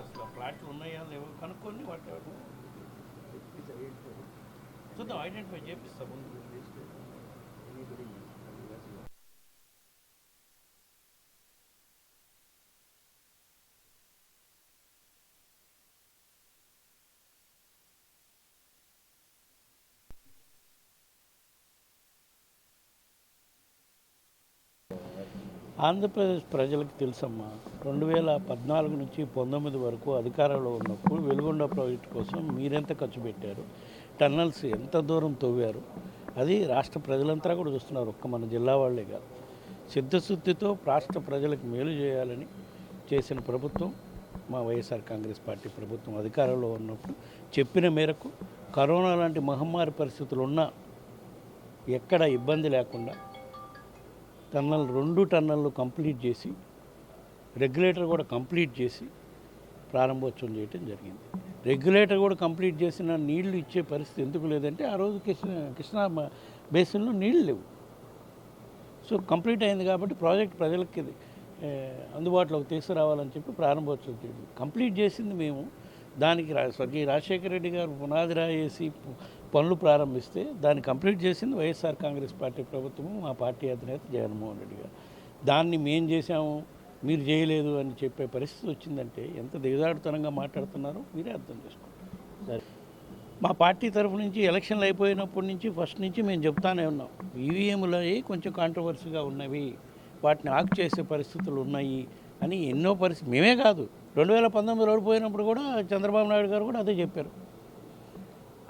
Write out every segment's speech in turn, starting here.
అసలు ఆ ఉన్నాయా లేవో కనుక్కొని వాటి చూద్దాం ఐడెంటిఫై చేపిస్తాం ముందు. ఆంధ్రప్రదేశ్ ప్రజలకు తెలుసమ్మా రెండు వేల పద్నాలుగు నుంచి పంతొమ్మిది వరకు అధికారంలో ఉన్నప్పుడు వెలుగొండ ప్రాజెక్టు కోసం మీరెంత ఖర్చు పెట్టారు టన్నల్స్ ఎంత దూరం తవ్వారు అది రాష్ట్ర ప్రజలంతా కూడా చూస్తున్నారు ఒక్క మన జిల్లా వాళ్ళే కాదు. సిద్ధశుద్ధితో రాష్ట్ర ప్రజలకు మేలు చేయాలని చేసిన ప్రభుత్వం మా వైఎస్ఆర్ కాంగ్రెస్ పార్టీ ప్రభుత్వం అధికారంలో ఉన్నప్పుడు చెప్పిన మేరకు కరోనా లాంటి మహమ్మారి పరిస్థితులు ఉన్నా ఎక్కడ ఇబ్బంది లేకుండా టన్నల్ రెండు టన్నల్లు కంప్లీట్ చేసి రెగ్యులేటర్ కూడా కంప్లీట్ చేసి ప్రారంభోత్సవం చేయటం జరిగింది. రెగ్యులేటర్ కూడా కంప్లీట్ చేసిన నీళ్ళు ఇచ్చే పరిస్థితి ఎందుకు లేదంటే ఆ రోజు కృష్ణ కృష్ణా బేసిన్లో నీళ్ళు లేవు. సో కంప్లీట్ అయింది కాబట్టి ప్రాజెక్ట్ ప్రజలకి అందుబాటులోకి తీసుకురావాలని చెప్పి ప్రారంభోత్సవం చేయండి. కంప్లీట్ చేసింది మేము. దానికి రా స్వర్గీయ రాజశేఖర రెడ్డి గారు పునాది రాయేసి పనులు ప్రారంభిస్తే దాన్ని కంప్లీట్ చేసింది వైఎస్ఆర్ కాంగ్రెస్ పార్టీ ప్రభుత్వము మా పార్టీ అధినేత జగన్మోహన్ రెడ్డి గారు. దాన్ని మేం చేశాము మీరు చేయలేదు అని చెప్పే పరిస్థితి వచ్చిందంటే ఎంత దిగజాడుతనంగా మాట్లాడుతున్నారో మీరే అర్థం చేసుకుంటారు. సరే. మా పార్టీ తరఫు నుంచి ఎలక్షన్లు అయిపోయినప్పటి నుంచి ఫస్ట్ నుంచి మేము చెప్తానే ఉన్నాం. ఈవీఎంలు కొంచెం కాంట్రవర్సీగా ఉన్నవి వాటిని ఆకు చేసే పరిస్థితులు ఉన్నాయి అని ఎన్నో పరిస్థితి మేమే కాదు. రెండు వేల పంతొమ్మిదిలో ఓడిపోయినప్పుడు కూడా చంద్రబాబు నాయుడు గారు కూడా అదే చెప్పారు.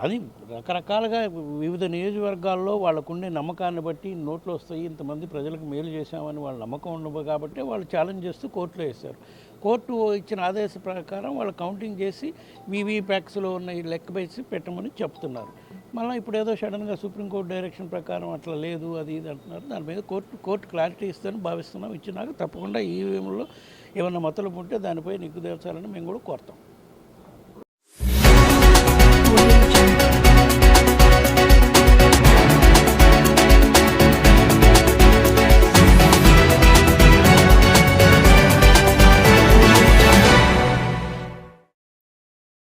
అది రకరకాలుగా వివిధ నియోజకవర్గాల్లో వాళ్ళకుండే నమ్మకాన్ని బట్టి నోట్లు వస్తాయి ఇంతమంది ప్రజలకు మేలు చేశామని వాళ్ళ నమ్మకం ఉండవు కాబట్టి వాళ్ళు ఛాలెంజ్ చేస్తూ కోర్టులో వేశారు. కోర్టు ఇచ్చిన ఆదేశ ప్రకారం వాళ్ళు కౌంటింగ్ చేసి వీవీప్యాక్స్లో ఉన్న ఈ లెక్క వేసి పెట్టమని చెప్తున్నారు. మళ్ళీ ఇప్పుడు ఏదో సడన్గా సుప్రీంకోర్టు డైరెక్షన్ ప్రకారం అట్లా లేదు అది ఇది అంటున్నారు. దాని మీద కోర్టు కోర్టు క్లారిటీ ఇస్తారని భావిస్తున్నాం. ఇచ్చినాక తప్పకుండా ఈవీఎంలో ఏమన్నా మతలు ఉంటే దానిపై నిగ్గు దేవచాలని మేము కూడా కోరుతాం.